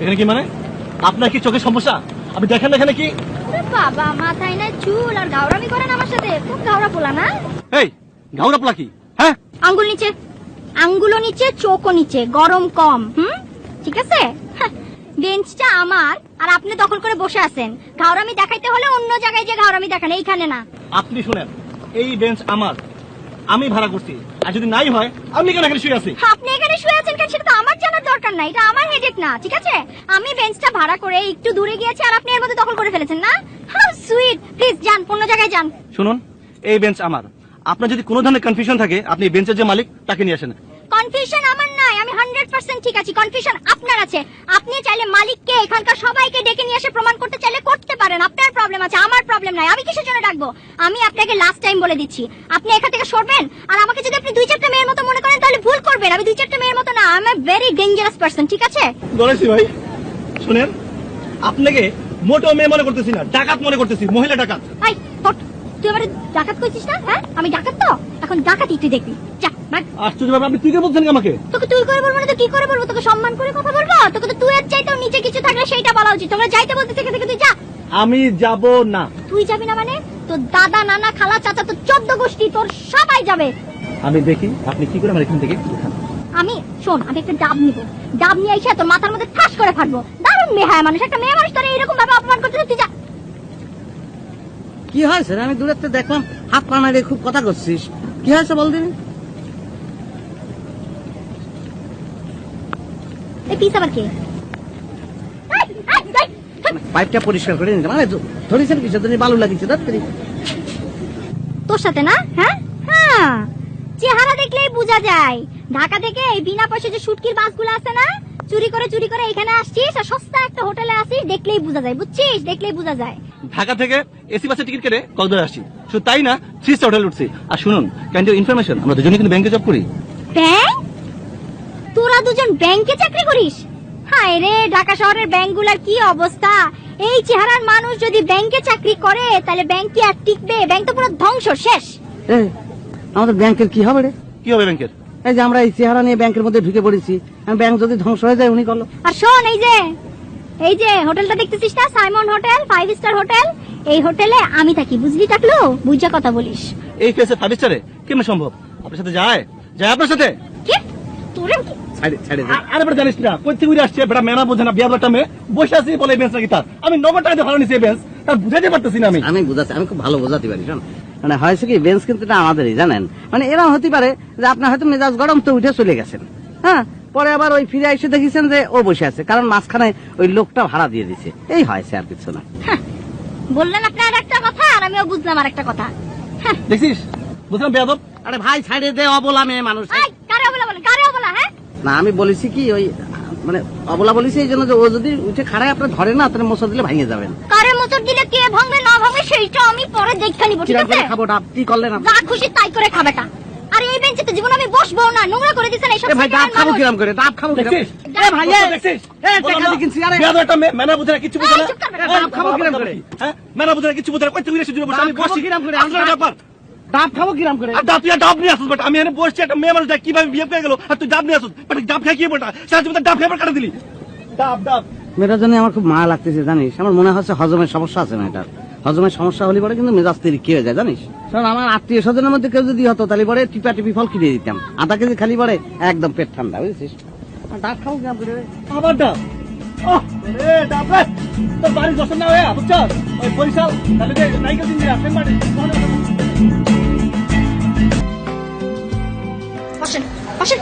এখানে কি মানে? আপনার কি চোখের সমস্যা? আপনি দেখেন না এখানে কি? বাবা মাথায় না চুল আর গাওরামি করেন আমার সাথে। খুব গাওরা পোলা না? এই ঘাউরা পোলা কি? হ্যাঁ? আঙ্গুল নিচে আঙ্গুলও নিচে চোখও নিচে গরম কম হুম? ঠিক আছে? হ্যাঁ, বেঞ্চটা আমার আর আপনি দখল করে বসে আছেন। ঘাওরামি দেখাইতে হলে অন্য জায়গায় যে ঘাওরামি দেখান এইখানে না। আপনি শুনেন এই বেঞ্চ আমার আমি ভাড়া করছি। আর যদি নাই হয় আমি কেন এখানে শুয়ে আছি আপনি এখানে শুয়ে আছেন কেন? সেটা তো আমার জানার দরকার নাই এটা আমার হেডেক না ঠিক আছে? আমি বেঞ্চটা ভাড়া করে একটু দূরে গিয়েছি আর আপনি এর মধ্যে দখল করে ফেলেছেন না? How sweet! প্লিজ যান অন্য জায়গায় যান। শুনুন এই বেঞ্চ আমার। আপনার যদি কোনো ধরনের কনফিউশন থাকে আপনি বেঞ্চের যে মালিক তাকে নিয়ে আসেন। কনফিউশন আমার নাই আমি হান্ড্রেড পার্সেন্ট ঠিক আছি কনফিউশন আপনার আছে। আপনি চাইলে মালিককে এখানকার সবাইকে ডেকে নিয়ে এসে প্রমাণ করতে চাইলে করতে পারেন আপনার প্রবলেম আছে প্রবলেম নাই। আমি কিসের জন্য ডাকবো? আমি আপনাকে লাস্ট টাইম বলে দিচ্ছি। আপনি এখান থেকে সরবেন আর আমাকে যদি আপনি দুই চারটা মেয়ের মতো মনে করেন তাহলে ভুল করবেন। আমি দুই চারটা মেয়ের মতো না আমি ভেরি ডেঞ্জারাস পার্সন ঠিক আছে? ধরেছি ভাই। শুনেন আপনাকে মোটেও মেয়ে মনে করতেছি না ডাকাত মনে করতেছি মহিলা ডাকাত। আই হট তুই আমার ডাকাত কইছিস না হ্যাঁ? আমি ডাকাত তো? এখন ডাকাতই তুই দেখবি। যা ভাগ আশ্চর্য ব্যাপার আপনি তুই কে বলছেন আমাকে? তোকে তুই করে বলব না তো কি করে বলব? তোকে সম্মান করে কথা বলব? তোকে তো তুই এর চাইতেও নিচে কিছু থাকলে সেইটা বলা উচিত। তোমরা যাইতে বলতে থেকে থেকে তুই যা। আমি যাব না। তুই যাবি না মানে? তোর দাদা নানা খালা চাচা তোর চোদ্দ গোষ্ঠী তোর সবাই যাবে। আমি দেখি আপনি কি করে আমার এখান থেকে আমি শোন আমি একটা ডাব নিব। ডাব নিয়ে এসে তোর মাথার মধ্যে ঠাস করে ফাটবো। দারুণ মেহায় মানুষ একটা মেয়ে মানুষ তোর এরকম ভাবে অপমান করতে তুই যা। কি হয়েছে? আমি থেকে দেখলাম হাত পা নাড়িয়ে খুব কথা করছিস। কি হয়েছে বল দিন? এই পিস আবার কে। পাইপটা পরিষ্কার করে নিতে মানে ধরেছেন কিছু তুমি বালু লাগিয়েছে ধরতে তোর সাথে না? হ্যাঁ? হ্যাঁ। চেহারা দেখলেই বোঝা যায়। ঢাকা থেকে এই বিনা পয়সা যে শুটকির বাসগুলো আছে না চুরি করে চুরি করে এখানে আসছিস আর সস্তা একটা হোটেলে আসিস দেখলেই বোঝা যায় বুঝছিস? দেখলেই বোঝা যায়। ঢাকা থেকে এসি বাসের টিকিট কেটে কক্সবাজার আসছি। শুধু তাই না থ্রি স্টার হোটেল উঠছি। আর শুনুন ক্যান ইনফরমেশন আমরা দুজনে কিন্তু ব্যাংকে জব করি। ব্যাংক তোরা দুজন ব্যাংকে চাকরি করিস? হায় রে ঢাকা শহরের ব্যাংকগুলোর কি অবস্থা? এই চেহারার মানুষ যদি ব্যাংকে চাকরি করে তাহলে ব্যাংক কি আর টিকবে? ব্যাংক তো পুরো ধ্বংস শেষ। আমাদের ব্যাংকের কি হবে রে? কি হবে ব্যাংকের? এই যে আমরা এই চেহারা নিয়ে ব্যাংকের মধ্যে ঢুকে পড়েছি ব্যাংক যদি ধ্বংস হয়ে যায় উনি করল। আর শোন এই যে এই যে হোটেলটা দেখতেছিস না? Simon hotel five star hotel? এই হোটেলে আমি থাকি বুঝলি টাকলু? বুঝা কথা বলিস। এই ফেসে ফাইভ স্টারে কেমন সম্ভব? আপনার সাথে যায়? যায় আপনার সাথে? কি? তোরে আরে বেটা জানিস না কই থেকে আসছে বেটা মেনা বোঝে না বিয়া একটা মেয়ে বসে আছি বলে বেঞ্চ নাকি তার আমি নগদ টাকা দিয়ে ভাড়া নিছি বেঞ্চ তার বুঝাইতে পারতেছি না আমি। আমি বুঝাচ্ছি আমি খুব ভালো বোঝাতে পারি শোন। মানে হয়েছে কি বেঞ্চ কিন্তু এটা আমাদেরই জানেন? মানে এরকম হতে পারে যে আপনার হয়তো মেজাজ গরম তো উঠে চলে গেছেন। হ্যাঁ? পরে আবার ওই ফিরে এসে দেখেছেন যে ও বসে আছে কারণ মাঝখানে ওই লোকটা ভাড়া দিয়ে দিছে। এই হয়েছে আর কিছু না। বললেন আপনার একটা কথা আর আমিও বুঝলাম আর একটা কথা। হ্যাঁ। দেখছিস বুঝলাম বেয়াদব? আরে ভাই ছাড়ে দে অবলা মেয়ে মানুষ আই কারে বলা বলেন কারে বলা হ্যাঁ না আমি বলেছি কি ওই মানে অবলা বলেছি এই জন্য যে ও যদি উঠে খাড়ায় আপনার ধরে না তাহলে মশা দিলে ভেঙে যাবেন। কারে মোচর দিলে কে ভাঙবে না ভাঙবে সেইটা আমি পরে দেখে নিব ঠিক আছে? খাব ডাব কি করলেন আপনি? যা খুশি তাই করে খাবেটা। আর এই বেঞ্চে তো জীবন আমি বসবো না নোংরা করে দিছেন এইসব ভাই ডাব খাব কিরম করে ডাব খাব কিরম দেখছিস? এ ভাই এ, দেখছিস? এ, টাকা দিয়ে কিনছি, আরে। বেয়াদব একটা মেনা বোঝে না কিছু বোঝে এই, না চুপ কর ডাব খাব কিরম করে? হ্যাঁ মেনা বোঝে না কিছু বোঝে না কই এসে জুড়ে বসে? আমি খাব বসছি করে? আপনার ব্যাপার। ডাব খাব কিরম করে? আর ডাব তুই ডাব নিয়ে আসুস বেটা। আমি এখানে বসছি একটা মেয়ে মানুষ দেখ কীভাবে বিয়ে পেয়ে গেল আর তুই ডাব নিয়ে আসুস। বেটা ডাব খেয়ে কি বেটা সারা জীবন ডাব খেয়ে কাটা দিলি। ডাব ডাব। মেয়েটার জন্য আমার খুব মায়া লাগতেছে জানিস? আমার মনে হচ্ছে হজমের সমস্যা আছে মেয়েটার। হজমের সমস্যা হলে পরে কিন্তু মেজাজ তেরি কি হয়ে যায় জানিস? কারণ আমার আত্মীয় স্বজনের মধ্যে কেউ যদি হতো তাহলে পরে টিপা টিপি ফল কিনে দিতাম। আধা কেজি খালি পরে একদম পেট ঠান্ডা বুঝছিস? আর ডাব খাব কিরম করে? আবার ডাব? বাড়ি দর্শন না হয়ে বুঝছস? ওই বরিশাল তাহলে যে নাইকেল দিন দিয়া সেম বাড়ি പക്ഷൻ പക്ഷൻ